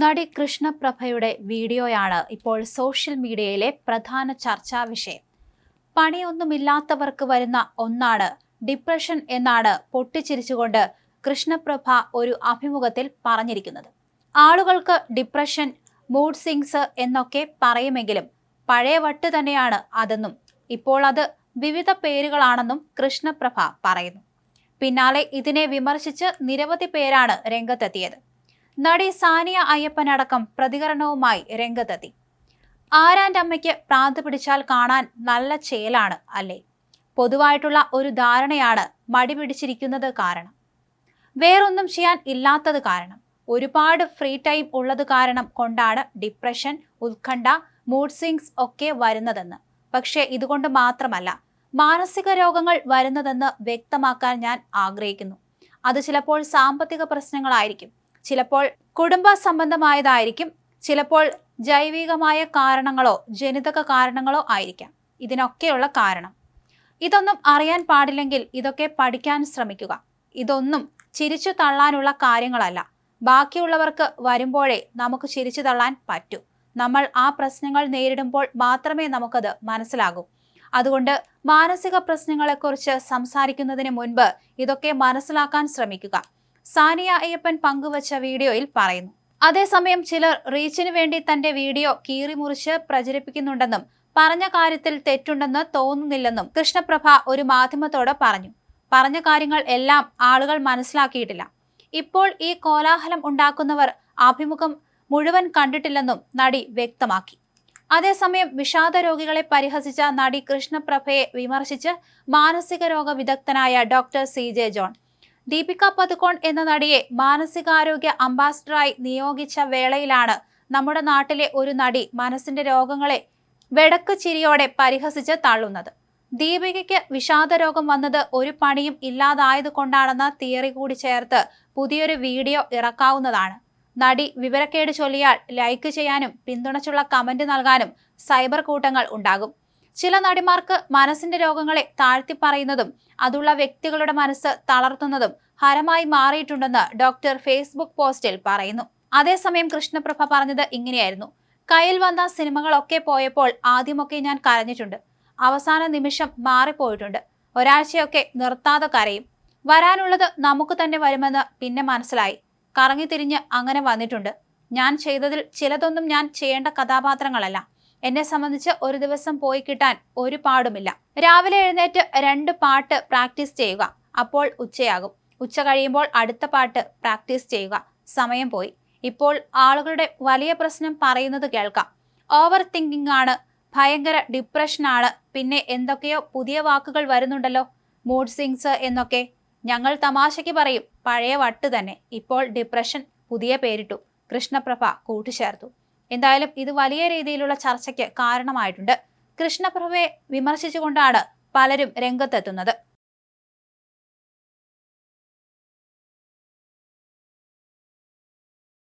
നടി കൃഷ്ണപ്രഭയുടെ വീഡിയോയാണ് ഇപ്പോൾ സോഷ്യൽ മീഡിയയിലെ പ്രധാന ചർച്ചാ വിഷയം. പണിയൊന്നുമില്ലാത്തവർക്ക് വരുന്ന ഒന്നാണ് ഡിപ്രഷൻ എന്നാണ് പൊട്ടിച്ചിരിച്ചുകൊണ്ട് കൃഷ്ണപ്രഭ ഒരു അഭിമുഖത്തിൽ പറഞ്ഞിരിക്കുന്നത്. ആളുകൾക്ക് ഡിപ്രഷൻ മൂഡ് സിങ്സ് എന്നൊക്കെ പറയുമെങ്കിലും പഴയ വട്ട് തന്നെയാണ് അതെന്നും ഇപ്പോൾ അത് വിവിധ പേരുകളാണെന്നും കൃഷ്ണപ്രഭ പറയുന്നു. പിന്നാലെ ഇതിനെ വിമർശിച്ച് നിരവധി പേരാണ് രംഗത്തെത്തിയത്. നടി സാനിയ അയ്യപ്പനടക്കം പ്രതികരണവുമായി രംഗത്തെത്തി. ആരാന്റെ അമ്മയ്ക്ക് പ്രാന്ത് പിടിച്ചാൽ കാണാൻ നല്ല ചേലാണ് അല്ലേ? പൊതുവായിട്ടുള്ള ഒരു ധാരണയാണ് മടി പിടിച്ചിരിക്കുന്നത് കാരണം. വേറൊന്നും ചെയ്യാൻ ഇല്ലാത്തത് കാരണം. ഒരുപാട് ഫ്രീ ടൈം ഉള്ളത് കാരണം കൊണ്ടാണ് ഡിപ്രഷൻ ഉത്കണ്ഠ മൂഡ് സ്വിങ്സ് ഒക്കെ വരുന്നതെന്ന്. പക്ഷേ ഇതുകൊണ്ട് മാത്രമല്ല മാനസിക രോഗങ്ങൾ വരുന്നതെന്ന് വ്യക്തമാക്കാൻ ഞാൻ ആഗ്രഹിക്കുന്നു. അത് ചിലപ്പോൾ സാമ്പത്തിക പ്രശ്നങ്ങളായിരിക്കും. ചിലപ്പോൾ കുടുംബ സംബന്ധമായതായിരിക്കും ചിലപ്പോൾ ജൈവികമായ കാരണങ്ങളോ ജനിതക കാരണങ്ങളോ ആയിരിക്കാം. ഇതിനൊക്കെയുള്ള കാരണം. ഇതൊന്നും അറിയാൻ പാടില്ലെങ്കിൽ ഇതൊക്കെ പഠിക്കാൻ ശ്രമിക്കുക. ഇതൊന്നും ചിരിച്ചു തള്ളാനുള്ള കാര്യങ്ങളല്ല. ബാക്കിയുള്ളവർക്ക് വരുമ്പോഴേ നമുക്ക് ചിരിച്ചു തള്ളാൻ പറ്റൂ. നമ്മൾ ആ പ്രശ്നങ്ങൾ നേരിടുമ്പോൾ മാത്രമേ നമുക്കത് മനസ്സിലാകൂ. അതുകൊണ്ട് മാനസിക പ്രശ്നങ്ങളെക്കുറിച്ച് സംസാരിക്കുന്നതിന് മുൻപ് ഇതൊക്കെ മനസ്സിലാക്കാൻ ശ്രമിക്കുക. സാനിയ അയ്യപ്പൻ പങ്കുവച്ച വീഡിയോയിൽ പറയുന്നു. അതേസമയം ചിലർ റീച്ചിന് വേണ്ടി തന്റെ വീഡിയോ കീറിമുറിച്ച് പ്രചരിപ്പിക്കുന്നുണ്ടെന്നും പറഞ്ഞ കാര്യത്തിൽ തെറ്റുണ്ടെന്ന് തോന്നുന്നില്ലെന്നും കൃഷ്ണപ്രഭ ഒരു മാധ്യമത്തോട് പറഞ്ഞു. പറഞ്ഞ കാര്യങ്ങൾ എല്ലാം ആളുകൾ മനസ്സിലാക്കിയിട്ടില്ല. ഇപ്പോൾ ഈ കോലാഹലം ഉണ്ടാക്കുന്നവർ അഭിമുഖം മുഴുവൻ കണ്ടിട്ടില്ലെന്നും നടി വ്യക്തമാക്കി. അതേസമയം വിഷാദ രോഗികളെ പരിഹസിച്ച നടി കൃഷ്ണപ്രഭയെ വിമർശിച്ച് മാനസിക രോഗ വിദഗ്ധനായ doctor C J John Deepika Padukone എന്ന നടിയെ മാനസികാരോഗ്യ അംബാസിഡറായി നിയോഗിച്ച വേളയിലാണ് നമ്മുടെ നാട്ടിലെ ഒരു നടി മനസ്സിന്റെ രോഗങ്ങളെ വെടക്ക് ചിരിയോടെ പരിഹസിച്ച് തള്ളുന്നത്. ദീപികയ്ക്ക് വിഷാദ രോഗം വന്നത് ഒരു പണിയും ഇല്ലാതായത് കൊണ്ടാണെന്ന തിയറി കൂടി ചേർത്ത് പുതിയൊരു വീഡിയോ ഇറക്കാവുന്നതാണ്. നടി വിവരക്കേട് ചൊല്ലിയാൽ ലൈക്ക് ചെയ്യാനും പിന്തുണച്ചുള്ള കമന്റ് നൽകാനും സൈബർ കൂട്ടങ്ങൾ ഉണ്ടാകും. ചില നടിമാർക്ക് മനസ്സിന്റെ രോഗങ്ങളെ താഴ്ത്തി പറയുന്നതും അതുള്ള വ്യക്തികളുടെ മനസ്സ് തളർത്തുന്നതും ഹരമായി മാറിയിട്ടുണ്ടെന്ന് ഡോക്ടർ ഫേസ്ബുക്ക് പോസ്റ്റിൽ പറയുന്നു. അതേസമയം കൃഷ്ണപ്രഭ പറഞ്ഞത് ഇങ്ങനെയായിരുന്നു. കയ്യിൽ വന്ന സിനിമകളൊക്കെ പോയപ്പോൾ ആദ്യമൊക്കെ ഞാൻ കരഞ്ഞിട്ടുണ്ട്. അവസാന നിമിഷം മാറിപ്പോയിട്ടുണ്ട്. ഒരാഴ്ചയൊക്കെ നിർത്താതെ കരയും. വരാനുള്ളത് നമുക്ക് തന്നെ വരുമെന്ന് പിന്നെ മനസ്സിലായി. കറങ്ങിത്തിരിഞ്ഞ് അങ്ങനെ വന്നിട്ടുണ്ട്. ഞാൻ ചെയ്തതിൽ ചിലതൊന്നും ഞാൻ ചെയ്യേണ്ട കഥാപാത്രങ്ങളല്ല. എന്നെ സംബന്ധിച്ച് ഒരു ദിവസം പോയി കിട്ടാൻ ഒരു പാടുമില്ല. രാവിലെ എഴുന്നേറ്റ് രണ്ട് പാട്ട് പ്രാക്ടീസ് ചെയ്യുക. അപ്പോൾ ഉച്ചയാകും. ഉച്ച കഴിയുമ്പോൾ അടുത്ത പാട്ട് പ്രാക്ടീസ് ചെയ്യുക. സമയം പോയി. ഇപ്പോൾ ആളുകളുടെ വലിയ പ്രശ്നം പറയുന്നത് കേൾക്കാം. ഓവർ തിങ്കിങ് ആണ്. ഭയങ്കര ഡിപ്രഷനാണ് പിന്നെ എന്തൊക്കെയോ പുതിയ വാക്കുകൾ വരുന്നുണ്ടല്ലോ. മൂഡ് സിങ്സ് എന്നൊക്കെ. ഞങ്ങൾ തമാശയ്ക്ക് പറയും. പഴയ വട്ട് തന്നെ. ഇപ്പോൾ ഡിപ്രഷൻ പുതിയ പേരിട്ടു. കൃഷ്ണപ്രഭ കൂട്ടിച്ചേർത്തു എന്തായാലും ഇത് വലിയ രീതിയിലുള്ള ചർച്ചയ്ക്ക് കാരണമായിട്ടുണ്ട്. കൃഷ്ണപ്രഭയെ വിമർശിച്ചുകൊണ്ടാണ് പലരും രംഗത്തെത്തുന്നത്.